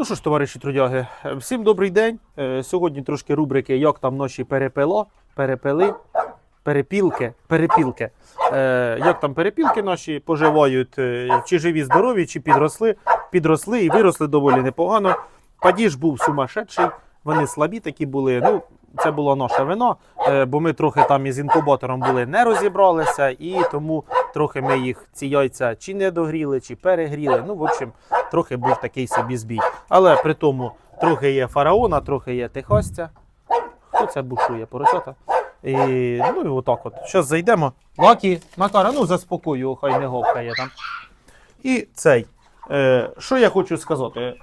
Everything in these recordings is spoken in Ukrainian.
Ну що ж, товариші трудяги, е, всім добрий день. Е, Сьогодні трошки рубрики Як там ночі перепело, перепели, перепілки, перепілки. Е, Як там перепілки наші поживають, чи живі, здорові, чи підросли, підросли і виросли доволі непогано. Падіж був сумасшедший, вони слабі такі були. Ну, це було наше вино, бо ми трохи там із інкубатором були, не розібралися, і тому трохи ми їх ці яйця чи не догріли, чи перегріли. Ну, в общем, трохи був такий собі збій. Але при тому трохи є фараона, трохи є техастя. Хто це бушує, поросята? І, ну і отак от. Зараз зайдемо. Лакі, Макара, ну заспокою, хай не говкає там. І цей. Е, що я хочу сказати?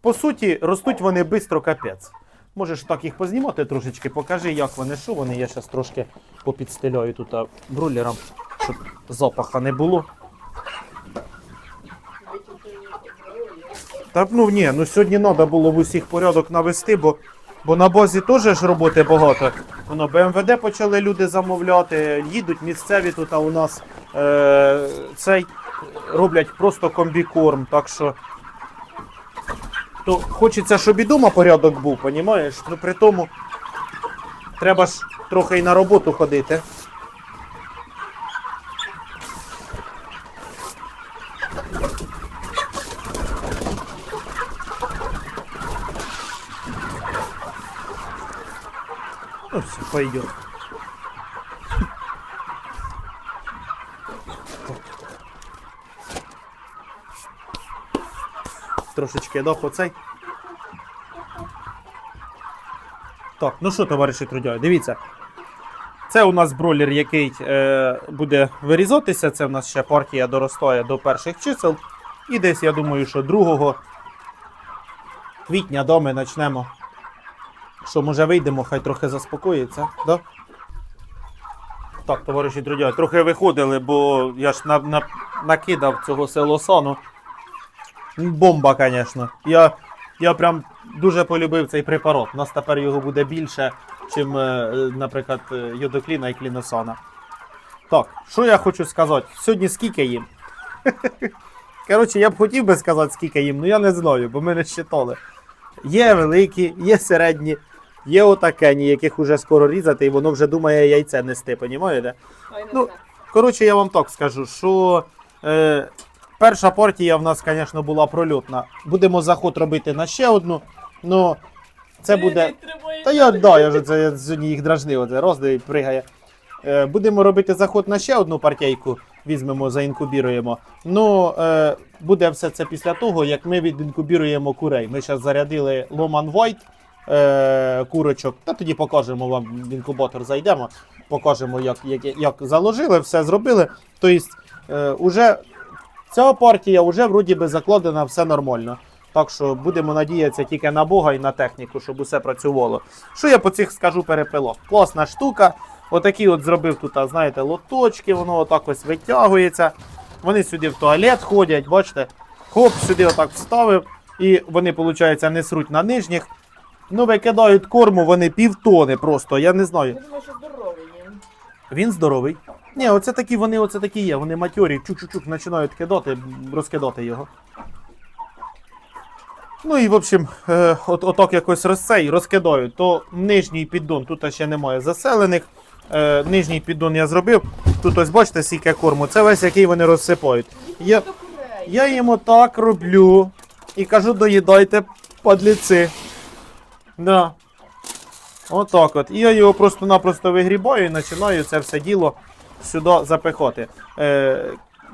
По суті, ростуть вони швидко капець. Можеш так їх познімати трошечки, покажи, як вони, що вони. Я зараз трошки попідстеляю тут брулером, щоб запаха не було. Та ну ні, ну сьогодні треба було в усіх порядок навести, бо, бо на базі теж ж роботи багато. Воно БМВД почали люди замовляти, їдуть місцеві тут, а у нас е, цей роблять просто комбікорм. Так що то хочеться, щоб і дома порядок був, понімаєш? Ну при тому треба ж трохи і на роботу ходити. Ну все, пойдет. Трошечки дав оцей. Так, ну що, товариші трудяги, дивіться. Це у нас бролер, який е, буде вирізатися. Це в нас ще партія доростає до перших чисел. І десь, я думаю, що 2 квітня до ми почнемо. Що, може, вийдемо, хай трохи заспокоїться, да? Так, товариші трудяги, трохи виходили, бо я ж на, на, накидав цього селосану. Бомба, звісно. Я, я прям дуже полюбив цей препарат. У нас тепер його буде більше, чим, е, наприклад, е, йодокліна і кліносана. Так, що я хочу сказати? Сьогодні скільки їм? Коротше, я б хотів би сказати, скільки їм, але я не знаю, бо ми не щитали. Є великі, є середні, є отакені, яких уже скоро різати, і воно вже думає яйце нести, понімаєте? Ну, коротше, я вам так скажу, що е, перша партія в нас, звісно, була прольотна. Будемо заход робити на ще одну, але це буде. Та я да, я вже це я сьогодні їх дражнив, оце розди пригає. Е, будемо робити заход на ще одну партійку, візьмемо, заінкубіруємо. Ну, е, буде все це після того, як ми відінкубіруємо курей. Ми зараз зарядили Ломан White е, курочок, та тоді покажемо вам в інкубатор зайдемо, покажемо, як, як, як заложили, все зробили. Тобто, е, уже ця партія вже вроді би закладена, все нормально. Так що будемо надіятися тільки на Бога і на техніку, щоб усе працювало. Що я по цих скажу перепилок? Класна штука. Отакі от зробив тут, знаєте, лоточки, воно отак ось витягується. Вони сюди в туалет ходять, бачите? Хоп, сюди отак вставив. І вони, виходить, не сруть на нижніх. Ну, викидають корму, вони півтони просто, я не знаю. Я думаю, що здоровий він. Він здоровий. Ні, оце такі вони, оце такі є. Вони матьорі, чук-чук-чук починають кидати, розкидати його. Ну і в общем, е, от, отак якось розцей розкидають, то нижній піддон, тут ще немає заселених. Е, нижній піддон я зробив. Тут ось бачите, скільки корму. Це весь який вони розсипають. Я, я їм отак роблю і кажу, доїдайте падліці. Да. Отак от. І я його просто-напросто вигрібаю і починаю це все діло сюди запихати. Е,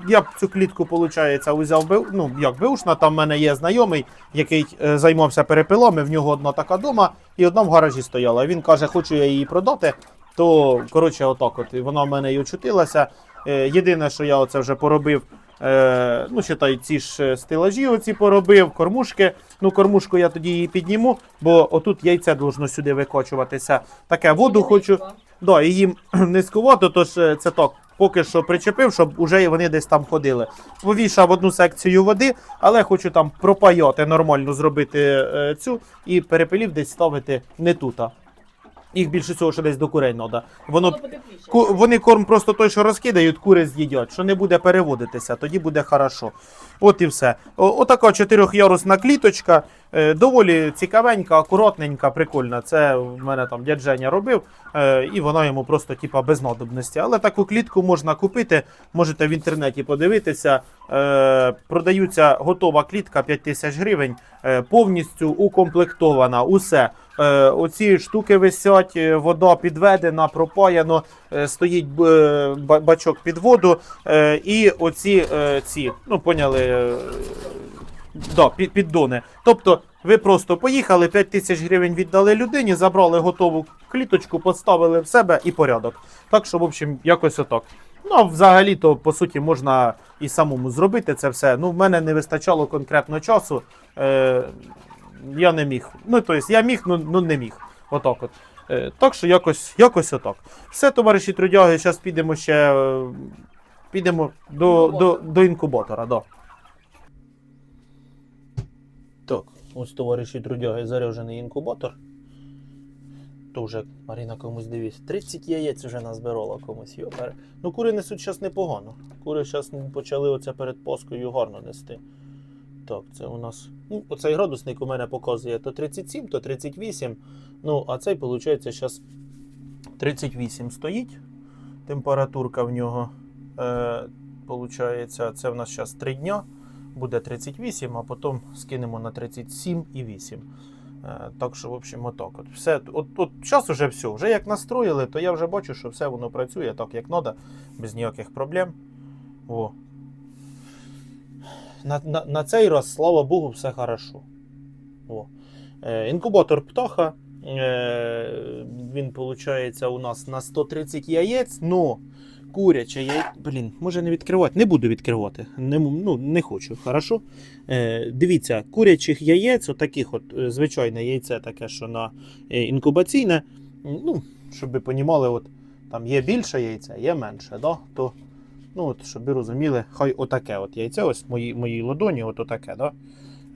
я б цю клітку, виходить, узяв би, ну, як беушна, там в мене є знайомий, який е, займався перепилами, в нього одна така дома і одна в гаражі стояла. Він каже, хочу я її продати, то коротше, отак от. І вона в мене і очутилася. Е, єдине, що я оце вже поробив, е, ну, читай, ці ж е, стелажі оці поробив, кормушки. Ну, кормушку я тоді її підніму, бо отут яйце должно сюди викочуватися. Таке воду хочу. Да, і їм низькувато, тож е, це так. Поки що причепив, щоб уже вони десь там ходили. Повішав одну секцію води, але хочу там пропаяти нормально зробити е, цю і перепилів десь ставити не тут. Їх більше цього що десь до курей треба. Воно Ку- вони корм просто той, що розкидають, кури з'їдять, що не буде переводитися, тоді буде хорошо. От і все. О, отака чотирьохярусна кліточка. Е, доволі цікавенька, акуратненька, прикольна. Це в мене там дядь Женя робив, е, і вона йому просто типа без надобності. Але таку клітку можна купити, можете в інтернеті подивитися. Е, продаються готова клітка 5 тисяч гривень, повністю укомплектована. Усе. Оці штуки висять, вода підведена, пропаяно, стоїть ба- бачок під воду. І оці ці, ну поняли. Да, під, піддони. Тобто ви просто поїхали, 5 тисяч гривень віддали людині, забрали готову кліточку, поставили в себе і порядок. Так що, в общем, якось отак. Ну, а взагалі, то по суті можна і самому зробити це все. Ну, в мене не вистачало конкретно часу. Е, я не міг. Ну, тобто, я міг, ну, ну не міг. Отак от. Е, так що якось, якось отак. Все, товариші трудяги, зараз підемо ще. е, Підемо до, до, до інкубатора. Да. Ось товариші трудяги заряджений інкубатор. То вже Маріна комусь дивись. 30 яєць вже назбирала комусь. Йопер. Ну, кури несуть зараз непогано. Кури зараз почали оце перед поскою гарно нести. Так, це у нас. Ну, оцей градусник у мене показує то 37, то 38. Ну, а цей, виходить, зараз 38 стоїть. Температурка в нього. Е, получається, це в нас зараз 3 дня. Буде 38, а потім скинемо на 37 і 8. Е, Так що, в общем, отак. От. Все, от, от зараз вже все. Вже як настроїли, то я вже бачу, що все воно працює так, як треба, без ніяких проблем. О. На, на, на цей раз, слава Богу, все хорошо. О. Е, інкубатор птаха. Е, він, виходить, у нас на 130 яєць, но куряче яйце. Блін, може не відкривати. Не буду відкривати. Не, ну, не хочу, хорошо? Е, дивіться, курячих яєць, отаких от е, звичайне яйце, таке, що на е, інкубаційне. Ну, щоб ви понімали, от там є більше яйця, є менше, да? то, ну, от, щоб ви розуміли, хай отаке от яйце, ось в моїй, моїй ладоні, от отаке, да?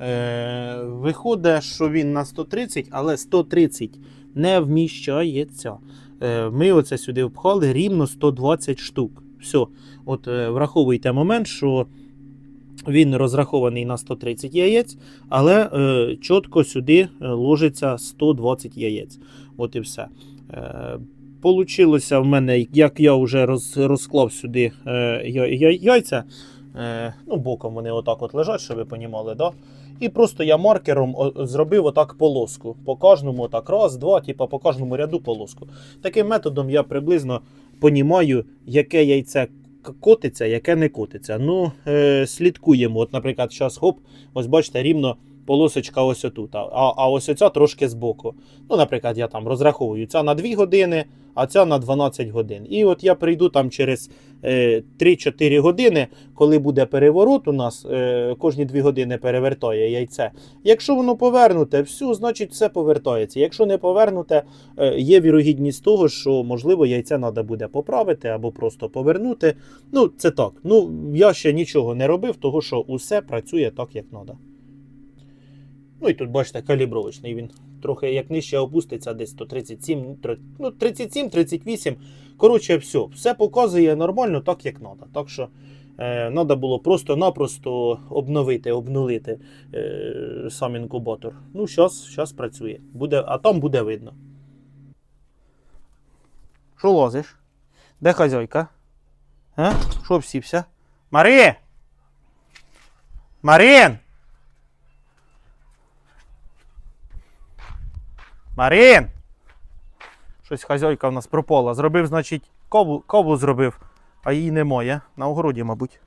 Е, виходить, що він на 130, але 130 не вміщається. Е, ми оце сюди впхали рівно 120 штук. Все. От е, враховуйте момент, що він розрахований на 130 яєць, але е, чітко сюди е, ложиться 120 яєць. От і все. Е, Получилося в мене, як я вже роз, розклав сюди е, я- я- яйця. Е, ну, боком вони отак от лежать, щоб ви понімали, да? І просто я маркером зробив отак полоску. По кожному, отак, раз, два, типа по кожному ряду полоску. Таким методом я приблизно понімаю, яке яйце котиться, яке не котиться. Ну, е, слідкуємо. От, наприклад, зараз хоп, ось бачите, рівно полосочка ось отут. А, а ось оця трошки збоку. Ну, наприклад, я там розраховую ця на 2 години, а ця на 12 годин. І от я прийду там через е, 3-4 години, коли буде переворот у нас, е, кожні 2 години перевертає яйце. Якщо воно повернуте, все, значить все повертається. Якщо не повернуте, е, є вірогідність того, що можливо яйце треба буде поправити або просто повернути. Ну, це так. Ну, я ще нічого не робив, того що усе працює так, як треба. Ну і тут бачите, калібровочний він трохи як нижче опуститься, десь 137, тр- ну 37, 38. Коротше, все, все показує нормально, так як треба. Так що е, треба було просто-напросто обновити, обнулити е, сам інкубатор. Ну, зараз працює. Буде, а там буде видно. Що лозиш? Де хазяйка? Що всівся? Марі! Марін! Марін! Щось хазяйка в нас пропала. Зробив, значить, кову, кову зробив, а її немає. На огороді, мабуть.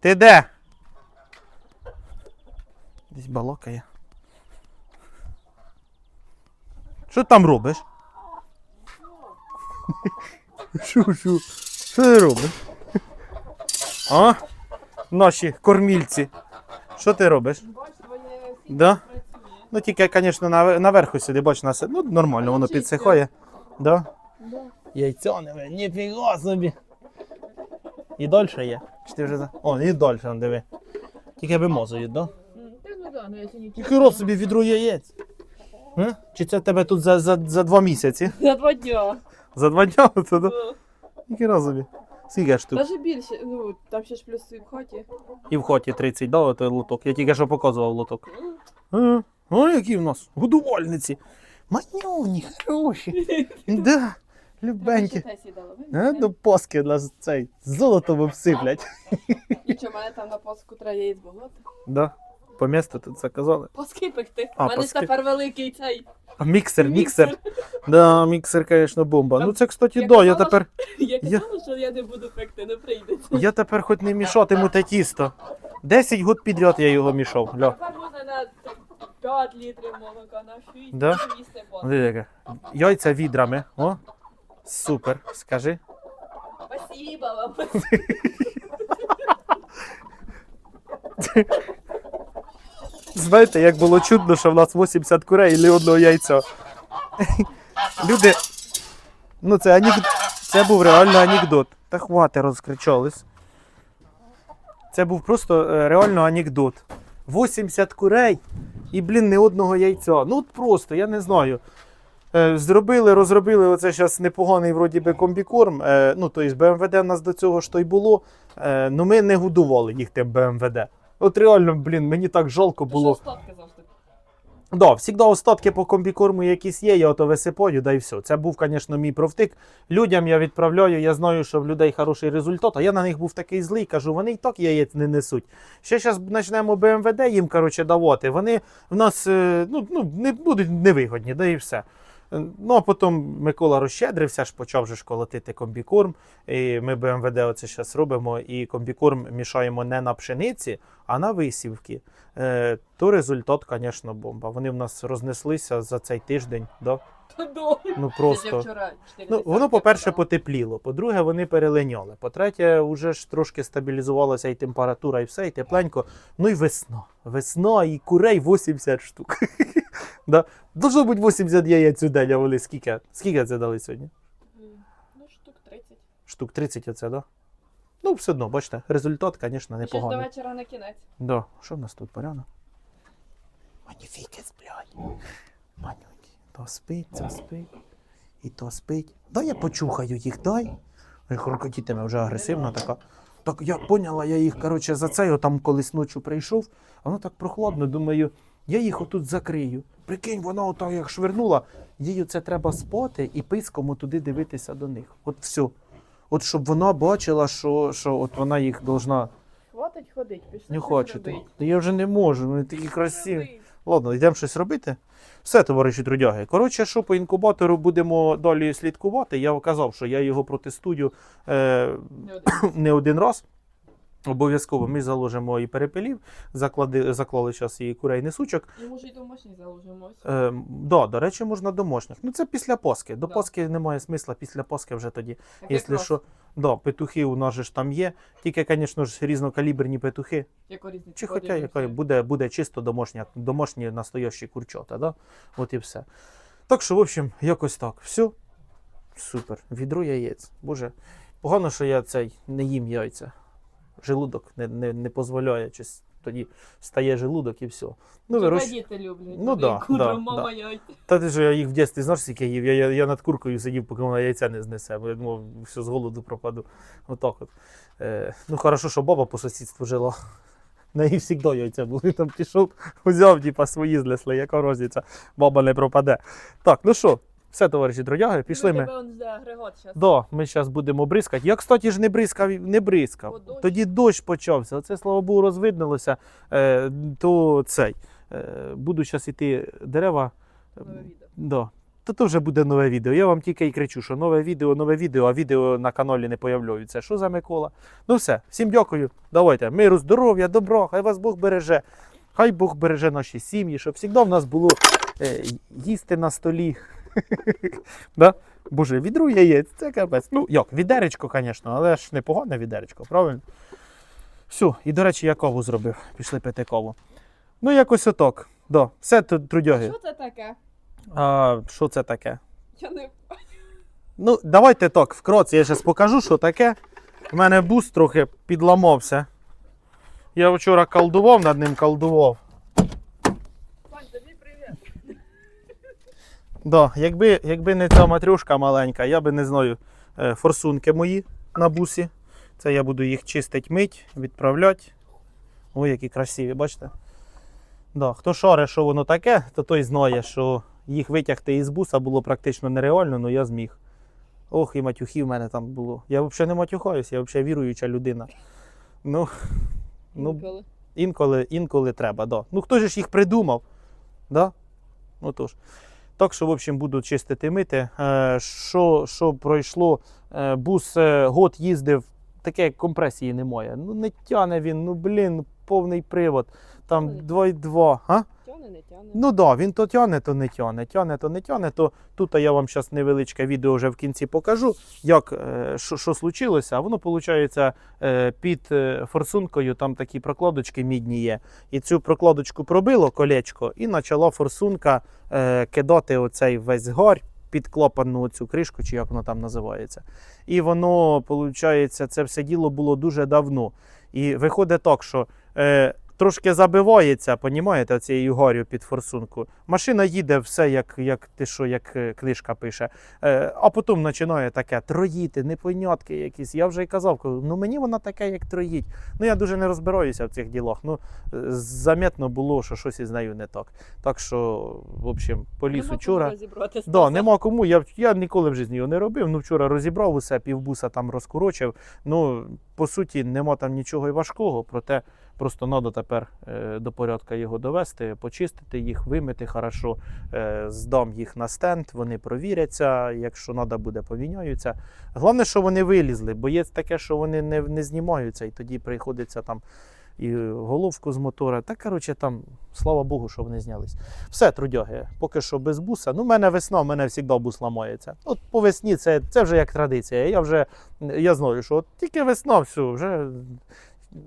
Ти де? Десь балакає. Що ти там робиш? Що, що? Що ти робиш? А? Наші кормільці. Що ти робиш? Да? Ну тільки, звісно, наве- наверху сюди, бач, нас ну, нормально, воно підсихає. Да? Яйцо не ви, ніфіга собі. І далі є. Чи ти вже за. О, і далі, диви. Тільки вимозують, да? М, ну да, ну сьогодні тільки Ніхіро собі відро яєць. Е? Чи це в тебе тут за, за, за два місяці? за два дня. За два дня? Це да? Ну, Ніхіро собі. Скільки штук? Даже більше, ну, там ще ж плюси в хаті. І в хоті 30, да, той лоток. Я тільки що показував лоток. А, о, які в нас годувальниці. Манюні, хороші. Да, любенькі. Видите? до паски нас цей золотом обсиплять. Нічого, мене там на Пасху треба яєць багато. Да. По місту тут це казали. Паски пекти. У мене ж тепер великий цей. А міксер, міксер. Да, міксер, звісно, бомба. Ну це, кстати, да, я тепер. Я казала, що я не буду пекти, не прийдеться. Я тепер хоч не мішатиму те тісто. 10 год підряд я його мішав. Тепер можна на 5 літрів молока, на 6, Да? 8 Диви. Яйця відрами. О. Супер. Скажи. Спасибо вам. Знаєте, як було чудно, що в нас 80 курей і одного яйця. Люди. Ну, це анекдот. Це був реально анекдот. Та хвати розкричались. Це був просто е, реально анекдот. 80 курей і, блін, не одного яйця. Ну, от просто, я не знаю. Е, Зробили, розробили оце зараз непоганий вроді би комбікорм. Е, ну, тобто БМВД у нас до цього ж то й було. Е, ну ми не годували їх тим БМВД. От реально, блін, мені так жалко було. Що остатки завжди? Да, завжди остатки по комбікорму якісь є, я ото висипаю, да і все. Це був, звісно, мій провтик. Людям я відправляю, я знаю, що в людей хороший результат, а я на них був такий злий, кажу, вони і так яєць не несуть. Ще зараз почнемо БМВД їм коротше, давати. Вони в нас е, ну, ну, не будуть невигодні, да і все. Ну, а потім Микола розщедрився, ж почав же колотити комбікорм. І ми БМВД оце зараз робимо, і комбікорм мішаємо не на пшениці, а на висівки. Е, то результат, звісно, бомба. Вони в нас рознеслися за цей тиждень. Да? Ну просто. Ну, воно, по-перше, потепліло. По-друге, вони перелиняли. По-третє, вже ж трошки стабілізувалася і температура, і все, і тепленько. Ну і весна. Весна і курей 80 штук. да. Должно бути 80 яєць у день, а вони скільки? Скільки це дали сьогодні? Ну, штук 30. Штук 30 оце, да? Ну, все одно, бачите, результат, звісно, Ще ж до вечора на кінець. Да. Що в нас тут порядок? Маніфіки сплять. Манюки. То спить, то спить. І то спить. Дай я почухаю їх, дай. Ой, вже агресивна така. Так я поняла, я їх, коротше, за це там колись ночі прийшов, а воно так прохладно, думаю, я їх отут закрию. Прикинь, вона отак як швирнула, їй це треба спати і писком туди дивитися до них. От все. От щоб вона бачила, що, що от вона їх должна Хватить ходить, пішли. не хочете. Та я вже не можу, вони такі красиві. Ладно, йдемо щось робити. Все, товариші трудяги. Коротше, що по інкубатору будемо далі слідкувати. Я казав, що я його протестую е, Не не один раз. Обов'язково ми заложимо і перепелів, заклади, заклали зараз і курей несучок. І може й домашній заложимо. Е, да, до речі, можна домашніх. Ну це після Пасхи. До Да. Пасхи немає смисла, після Пасхи вже тоді. Так Якщо що, да, петухи у нас же ж там є. Тільки, звісно ж, різнокаліберні петухи. Різниця? Чи хоча і яка буде, буде чисто домашня, домашні настоящі курчата, да? От і все. Так що, в общем, якось так. Все. Супер. Відро яєць. Боже, погано, що я цей не їм яйця. Желудок не, не, не дозволяє. Щось тоді стає желудок і все. Ну, Тебе вирощ... діти люблять. Ну да, кудро, да, мама да. Та ти ж я їх в дитинстві знаєш, скільки їв. Я, я, я над куркою сидів, поки вона яйця не знесе, бо я думав, все з голоду пропаду. Отак от. Е, ну, хорошо, що баба по сусідству жила. На її завжди яйця були. Там пішов, взяв, типа свої знесли, яка розниця, баба не пропаде. Так, ну що, все, товариші трудяги, пішли ми. Тебе он. Да, ми зараз будемо бризкати. Я, кстати, ж не бризкав, не бризкав. О, дощ. Тоді дощ почався. Оце, слава Богу, розвиднилося. Е, то цей. Е, буду зараз іти дерева. Нове відео. Да. То то вже буде нове відео. Я вам тільки й кричу, що нове відео, нове відео, а відео на каналі не появляються. Що за Микола? Ну все, всім дякую. Давайте. Миру, здоров'я, добра, хай вас Бог береже. Хай Бог береже наші сім'ї, щоб завжди в нас було е, їсти на столі. да? Боже, відру яєць, це капець. Ну, як, відеречко, звісно, але ж непогане відеречко, правильно? Все, і до речі, я каву зробив. Пішли пити каву. Ну, якось отак. Да. Все, тр- трудяги. Що це таке? А, що це таке? Я не Ну, давайте так, вкратце, я зараз покажу, що таке. У мене бус трохи підламався. Я вчора колдував над ним, колдував. Да, якби, якби не ця матрюшка маленька, я би не знаю, е, форсунки мої на бусі. Це я буду їх чистить мить, відправляти. Ой, які красиві, бачите? Да, хто шаре, що воно таке, то той знає, що їх витягти із буса було практично нереально, але я зміг. Ох, і матюхів в мене там було. Я взагалі не матюхаюся, я взагалі віруюча людина. Ну, ну Інколи. інколи, інколи треба, да. Ну хто ж їх придумав? Да? Ну, тож. Так що, в общем, буду чистити мити. Е, що, що пройшло? Е, бус е, год їздив, таке компресії немає. Ну не тяне він, ну блін, повний привод. Там Ой. 2,2. Тяне, не тяне. Ну так, да, він то тяне, то не тяне, тяне, то не тяне. То тут я вам зараз невеличке відео вже в кінці покажу, як е, що, що случилося. А воно виходить під е, форсункою, там такі прокладочки мідні є. І цю прокладочку пробило колечко, і почала форсунка е, кидати оцей весь гор під клапанну цю кришку, чи як воно там називається. І воно, виходить, це все діло було дуже давно. І виходить так, що. Е, Трошки забивається, понімаєте, цією горю під форсунку. Машина їде все, як, як ти що, як е, книжка пише. Е, а потім починає таке троїти, непонятки якісь. Я вже й казав, ну мені вона таке, як троїть. Ну я дуже не розбираюся в цих ділах. Ну, е, замітно було, що щось із нею не так. Так що, в общем, Нема учора. кому. Да, нема кому. Я, я ніколи в житті його не робив. Ну, вчора розібрав усе, півбуса там розкорочив. Ну, по суті, нема там нічого і важкого, проте просто треба тепер е, до порядка його довести, почистити їх, вимити хорошо, е, здам їх на стенд, вони провіряться, якщо треба буде, поміняються. Головне, що вони вилізли, бо є таке, що вони не, не знімаються, і тоді приходиться там і головку з мотора. Та коротше, там, слава Богу, що вони знялись. Все, трудяги, поки що без буса. Ну, в мене весна, в мене завжди бус ламається. От по весні це, це вже як традиція. Я вже я знаю, що от тільки весна, все, вже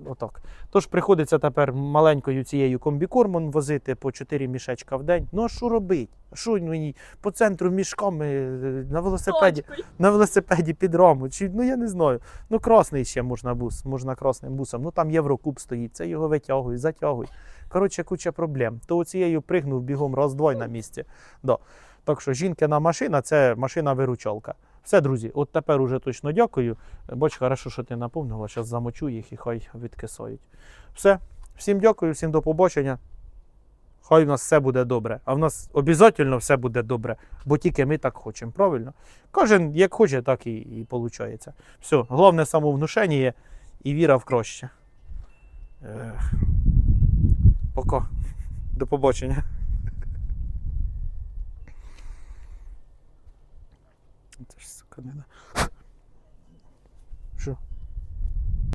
отак. Тож приходиться тепер маленькою цією комбікормом возити по 4 мішечка в день. Ну а що робити? Що мені по центру мішками е, на велосипеді, Точкою. на велосипеді під раму? Чи ну я не знаю. Ну красний ще можна бус, можна красним бусом. Ну там Єврокуб стоїть, це його витягуй, затягуй. Коротше, куча проблем. То цією пригнув бігом раз-два на місці. Да. Так що жінкина машина це машина-виручалка. Все, друзі, от тепер уже точно дякую. Бач, хорошо, що ти напомнила. Зараз замочу їх і хай відкисають. Все, всім дякую, всім до побачення. Хай у нас все буде добре. А в нас обов'язково все буде добре, бо тільки ми так хочемо, правильно? Кожен як хоче, так і, і виходить. Все, головне самовнушення і віра в краще. Ех. Пока. До побачення. Це ж сука не. на-